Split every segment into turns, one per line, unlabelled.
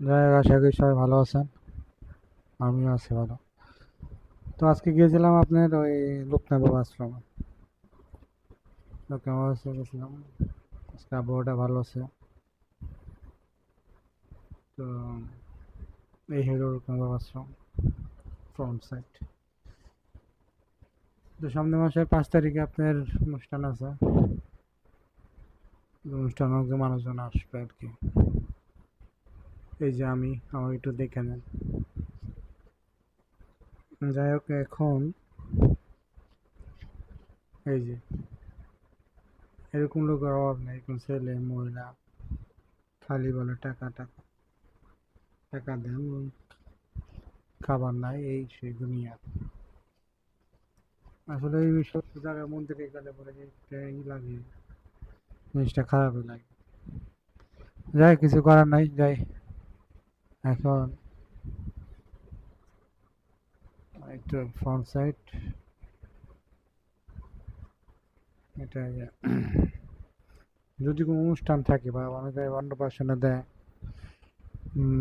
যাই হোক, আশা করি সবাই ভালো আছেন। আমিও আছি ভালো। তো আজকে গিয়েছিলাম আপনার ওই লোকনাথ আশ্রমে। লোকনাথ আশ্রমে গেছিলাম আজকে আবহাওয়াটা ভালো আছে। তো এই হলো লোকনাথ আশ্রম ফ্রন্ট সাইড তো সামনের মাসের পাঁচ তারিখে আপনার অনুষ্ঠান আছে। অনুষ্ঠান মানুষজন আসবে আর কি। এই যে আমি আমার একটু দেখে নেন। যাই হোক, এখন এই যে, এরকম লোকের অভাব নেই এরকম ছেলে, মহিলা, খালি বলে টাকা টাকা টাকা দেন খাবার নাই, এই সেই দুনিয়া। আসলে এই সব জায়গায় মন্দিরে গেলে পরে যে ই লাগে, জিনিসটা খারাপই লাগে। যাই কিছু করার নাই, যাই। এখন একটু ফ্রন্ট সাইড এটা। যদি কোনো অনুষ্ঠান থাকে বা অনেকে অন্নপ্রাশনে দেয়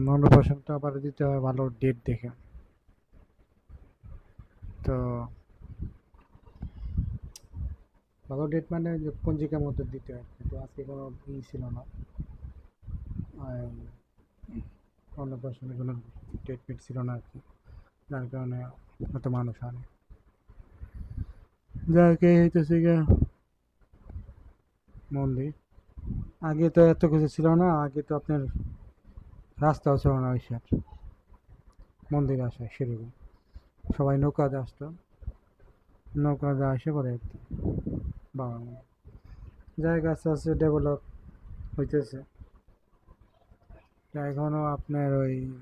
অন্নপ্রাশনটা আবার দিতে হয় ভালো ডেট দেখে। তো ভালো ডেট মানে পঞ্জিকার মধ্যে দিতে হয়। কিন্তু আজকে কোনো ই ছিল না। আর অন্নপ্রাশনে কোনো ফেট ছিল না আর কি। যার কারণে এত মানুষ আনে যাকে হইতেছে গিয়ে মন্দির। আগে তো এত কিছু ছিল না, আগে তো আপনার রাস্তাও ছিল না ওই সাইড মন্দির আসে সেরকম। সবাই নৌকাতে আসতো। নৌকাতে আসে পরে বাবা জায়গা আস্তে আস্তে ডেভেলপ হইতেছে। এখনও আপনার ওই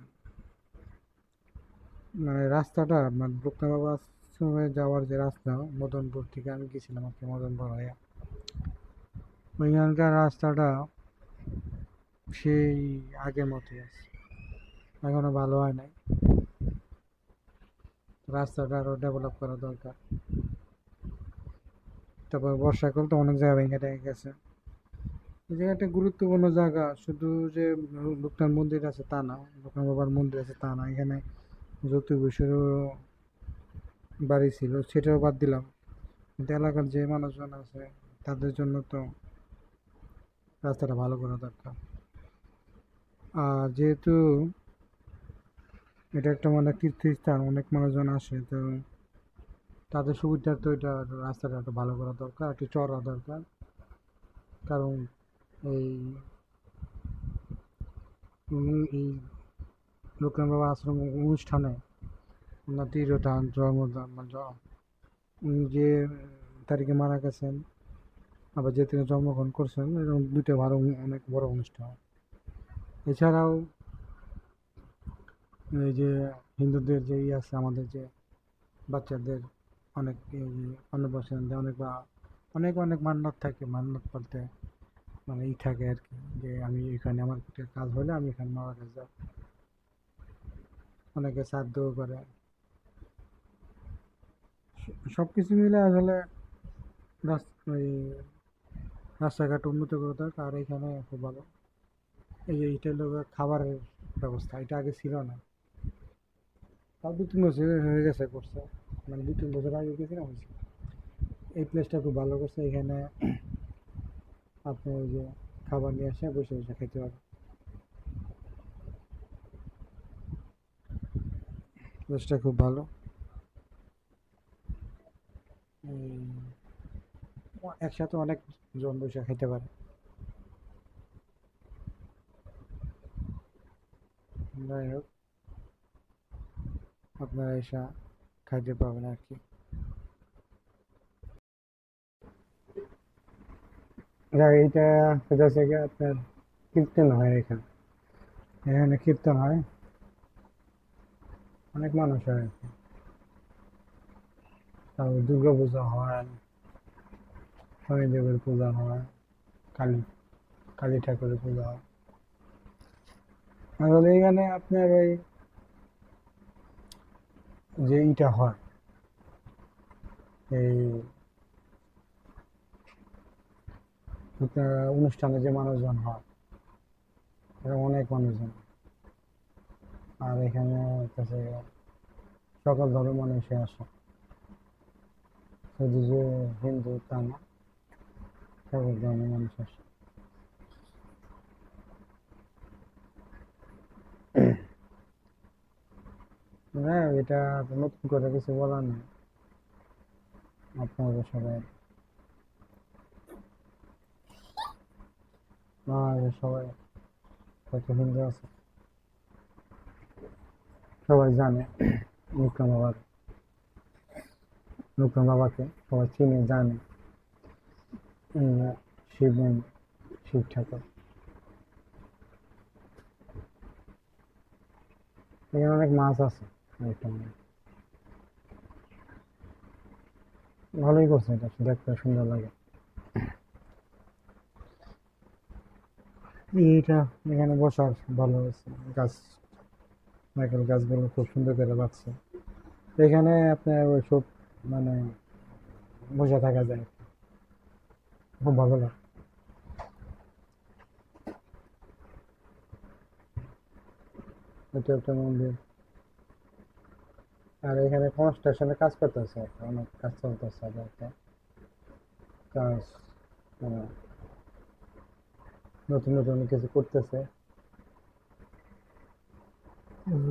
মানে রাস্তাটা মানে লোকনাথ বাবা যাওয়ার যে রাস্তা, মদনপুর থেকে আমি গেছিলাম কি, মদনপুর হয়ে। ওইখানকার রাস্তাটা সেই আগের মতোই আছে। এখনও ভালো হয় নাই। রাস্তাটা আরও ডেভেলপ করা দরকার। তারপর বর্ষাকাল তো অনেক জায়গা ভেঙে গেছে। এই জায়গাটা গুরুত্বপূর্ণ জায়গা। শুধু যে লোকনাথ মন্দির আছে তা না লোকনাথ বাবার মন্দির আছে তা না। এখানে জ্যোতি বসুরও বাড়ি ছিল, সেটাও বাদ দিলাম। কিন্তু এলাকার যে মানুষজন আছে, তাদের জন্য তো রাস্তাটা ভালো করা দরকার। আর যেহেতু এটা একটা মানে তীর্থস্থান, অনেক মানুষজন আসে, তো তাদের সুবিধার্থে এটা রাস্তাটা একটু ভালো করা দরকার, একটু চড়া দরকার। কারণ এই এই লোকনাথ বাবা আশ্রম অনুষ্ঠানে ওনার জন্মদান মানে উনি যে তারিখে মারা গেছেন, আবার যে তিনি জন্মগ্রহণ করছেন, এরকম দুইটা ভালো অনেক বড় অনুষ্ঠান। এছাড়াও এই যে হিন্দুদের যে ইয়ে আছে, আমাদের যে বাচ্চাদের অনেক অন্নপ্রাশন অনেক বা অনেক অনেক মান্যত থাকে, মান্যত বলতে মানে ই থাকে আর কি, যে আমি এখানে আমার কাজ হলে আমি এখানে মারা কাছে যাব অনেকে শ্রাদ্ধও করে। সব কিছু মিলে আসলে ওই রাস্তাঘাট উন্নত করে দরকার আর এখানে খুব ভালো। এই যে এটা হলো খাবারের ব্যবস্থা, এটা আগে ছিল না। তাও দু তিন বছর হয়ে গেছে করছে। মানে দু তিন বছর আগে গেছিলাম, এই প্লেসটা খুব ভালো করছে। এখানে আপনি ওই যে খাবার নিয়ে আসে বসে বসে খেতে পারেন প্লেসটা খুব ভালো। একসাথে অনেক জন বসে খেতে পারে। যাই হোক, আপনারা এসে খাইতে পাবেন আর কি। যাক এইটা হচ্ছে কি আপনার কীর্তন হয় এখানে। এখানে কীর্তন হয়। অনেক মানুষ হয় আর কি। তারপর দুর্গা পূজা হয়, শনিদেবের পূজা হয়, কালী কালী ঠাকুরের পূজা হয়। আসলে এখানে আপনার ওই যে ইটা হয়, এই অনুষ্ঠানে যে মানুষজন হয় অনেক মানুষজন। আর এখানে হচ্ছে সকল ধর্মের মানুষই আসে। শুধু যে হিন্দু তা না, সকল ধর্মের মানুষ আসে। হ্যাঁ এটা নতুন করে কিছু বলার নেই। আপনাদের সবাই বাংলাদেশের সবাই কত হিন্দু আছে। সবাই জানে বিক্রম বাবার। বিক্রম বাবাকে সবাই চিনে, জানে। শিব শিব ঠাকুর। এখানে অনেক মাছ আছে ভালোই করছে এটা, দেখতে সুন্দর লাগে। এইটা এখানে বসার ভালো হয়েছে। গাছ, নারকেল গাছগুলো খুব সুন্দর করে বাঁচছে এখানে আপনার ওই সব মানে বসে থাকা যায়। খুব ভালো লাগে। এটা একটা মন্দির। আর এখানে কনস্ট্রাকশনে কাজ করতেছে অনেক কাজ চলতেছে একটা। কাজ মানে নতুন নতুন কিছু করতেছে।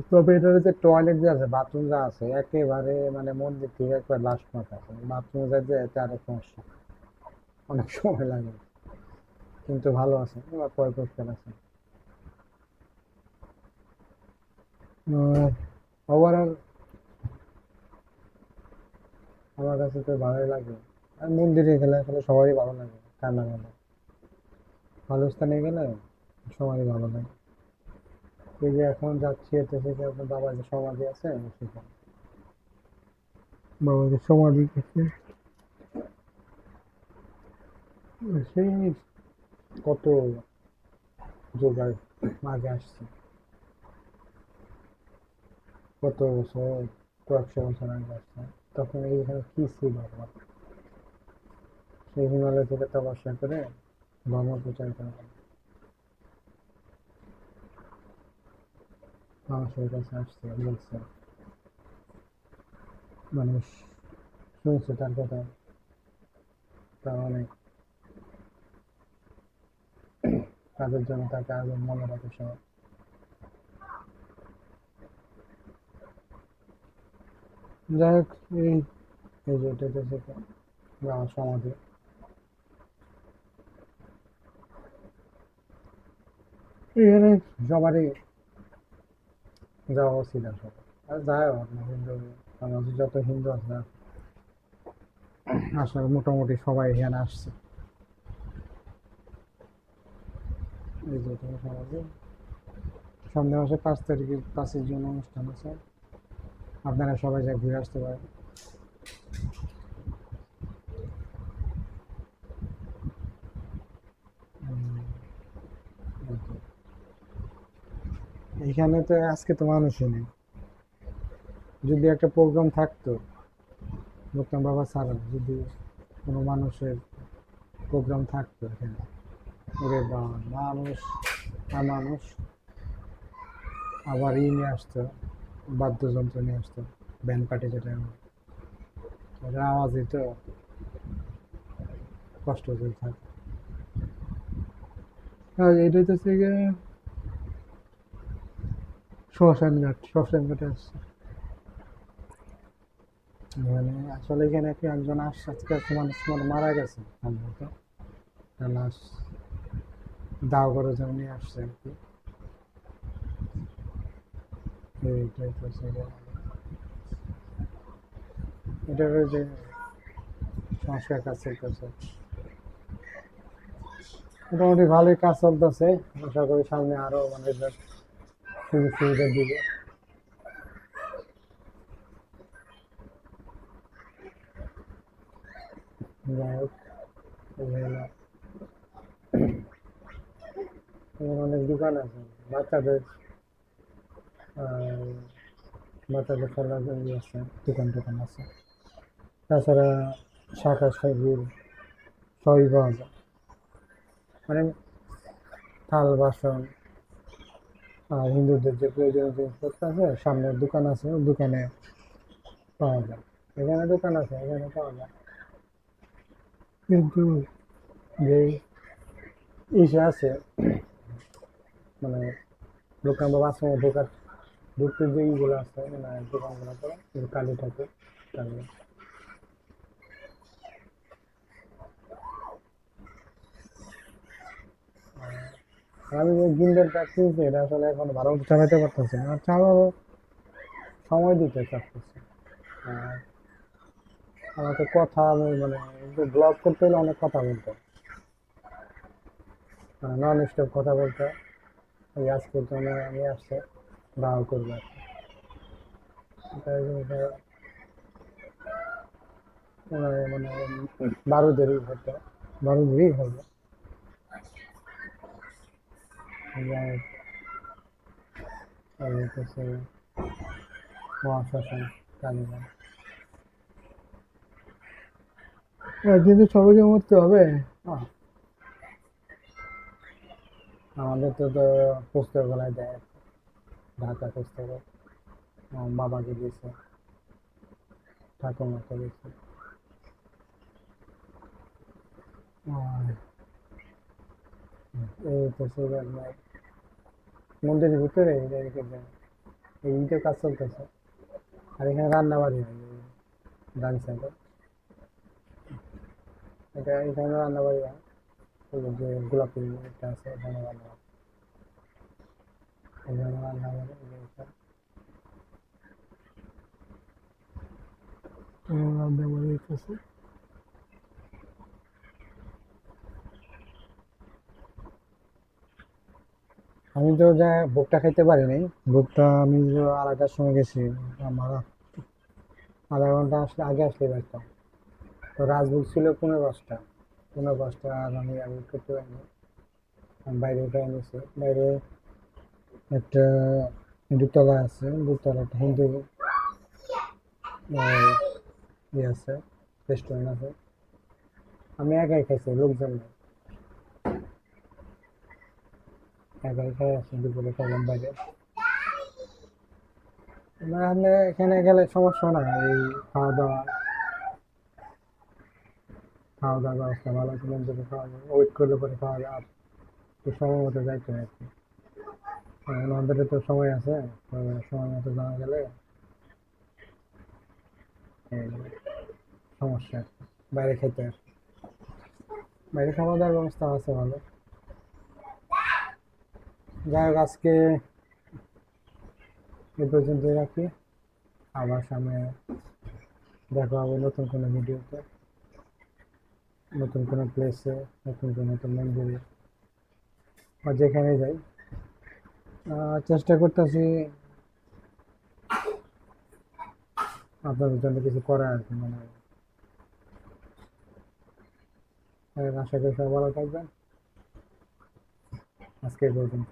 তবে এটার যে টয়লেট যে আছে বাথরুম যা আছে, একেবারে মানে মন্দির থেকে একবার লাস্ট মাথা আছে। বাথরুমে যাইতে এটা আরেক সমস্যা। অনেক সময় লাগে। কিন্তু ভালো আছে এবার পরে পরিষ্কার আছে। ওভারঅল আমার কাছে তো ভালোই লাগে। আর মন্দিরে গেলে আসলে সবারই ভালো লাগে কান্না কান্না ভালো স্থানে গেলে সবারই ভালো লাগে এই যে এখন যাচ্ছি এতে থেকে আপনার বাবার যে সমাধি আছে, সেখানে। বাবার যে সমাধি আছে, সেই কত যোগায় আগে আসছে। কত বছর, কয়েকশো বছর আগে আসছে। তখন এইখানে কি ছিল? সেই হিমালয় থেকে তপস্যা করে ধর্ম প্রচার করে মানুষের কাছে আসছে, বলছে। মানুষ শুনছে তার কথা। তা অনেক তাদের জন্য তাকে আগে মনে রাখে সবাই যাই হোক, এই যে এটা সমাধি। এখানে সবারই যাওয়া উচিত আসলে। আর না হিন্দু বাংলাদেশে যত হিন্দু আছে আসলে মোটামুটি সবাই এখানে আসছে। এই যে এটা সমাধি সামনে মাসে পাঁচ তারিখে পাঁচের জন্য অনুষ্ঠান আছে। আপনারা সবাই যা ঘুরে আসতে পারেন। উম, এই তো। এইখানে তো আজকে তো মানুষই নেই যদি একটা প্রোগ্রাম থাকতো লোকটাম বাবা ছাড়া যদি কোনো মানুষের প্রোগ্রাম থাকতো এখানে, ওরে বাবা, মানুষ আর মানুষ আবার ই নিয়ে আসতো, বাদ্যযন্ত্র নিয়ে আসতো ব্যান্ড পার্টি যেটা ওটা আওয়াজই তো কষ্ট হতে থাকে এটাই তো মানে আসলে এখানে একজন আসছে? আজকে মানুষ মানে মারা গেছে। সম্ভবত। লাশ দাও করে যেমন আসছে আর কি। এইটাই তো যে সংস্কার কাজ চলতেছে। মোটামুটি ভালোই কাজ চলতেছে। আশা করি সামনে আরও মানে সুযোগ সুবিধা দিবে যাই অনেক দোকান আছে, বাচ্চাদের বাচ্চাদের খেলার আছে দোকান টোকান আছে। তাছাড়া শাখা সবজির সবই পাওয়া যায় মানে থাল, বাসন হিন্দুদের যে প্রয়োজনীয় জিনিসপত্র আছে, সামনে দোকান আছে দোকানে পাওয়া যায়। এখানে দোকান আছে, এখানে পাওয়া যায়। কিন্তু যে ইসে আছে মানে দোকান বা বাথরুমে ঢোকার ঢুকতে যে ইগুলো আছে মানে দোকানগুলো করে কালী ঠাকুর আমি যে গিন্ডারটা কিনছি এটা আসলে এখন ভালো চালাতে পারতেছি না। আর চালাবো, সময় দিতে চাচ্ছি। আমাকে কথা আমি মানে ব্লগ করতে হলে অনেক কথা বলতো নন স্টপ কথা বলতে। এই আজকের জন্য আমি আসছে দাও করব আর কি। মানে বারো দেরি হতো বারো দেরি হবে। সবাইকে মরতে হবে। আহ। আমাদের তো তো পুস্তকগুলাই দেয়। ঢাকা পুস্তক বাবাকে দিয়েছে। ঠাকুমাকে দিয়েছে। আর এই তো সেই আপনার মন্দিরের ভিতরে এই যে রেখে দেয়। এই ইটের কাজ চলতেছে। আর এখানে রান্না বাড়ি ডান সাইডে এটা, এখানে রান্না বাড়ি যে গোলাপি একটা আছে, এখানে রান্না এখানে রান্না বাড়ি রান্না বাড়ি আছে আমি তো যা ভোগটা খাইতে পারি নাই ভোগটা আমি আড়াইটার সময় গেছি, আমার আধা ঘণ্টা আসলে আগে আসলে পারতাম তো রাজভোগ ছিল পনেরো পাঁচটা। পনেরো পাঁচটা আর আমি আগে করতে পারিনি। আমি বাইরে উঠে এনেছি। বাইরে একটা দুতলা আছে দুতলা একটা হিন্দু ইয়ে আছে রেস্টুরেন্ট আছে। আমি একাই খাইছি, লোকজন নেই। আছি দুপুরে খাইলাম বাইরে। এখানে গেলে সমস্যা না এই খাওয়া দাওয়া খাওয়া দাওয়ার ব্যবস্থা ভালো আছে মন্দিরে খাওয়া দাওয়া ওয়েট করলে পরে খাওয়া দাওয়া তো সময় মতো যাইতে হয় আমাদের তো সময় আছে সময় মতো যাওয়া গেলে সমস্যা বাইরে খেতে বাইরে খাওয়া দাওয়ার ব্যবস্থা আছে ভালো। যাই হোক, আজকে এ পর্যন্তই রাখি। আবার সামনে দেখা হবে নতুন কোনো ভিডিওতে, নতুন কোনো প্লেসে নতুন কোনো নতুন মন্দিরে, বা যেখানে যাই। চেষ্টা করতেছি আপনাদের জন্য কিছু করার আর কি মানে আশা করি সবাই ভালো থাকবেন। আজকে পর্যন্ত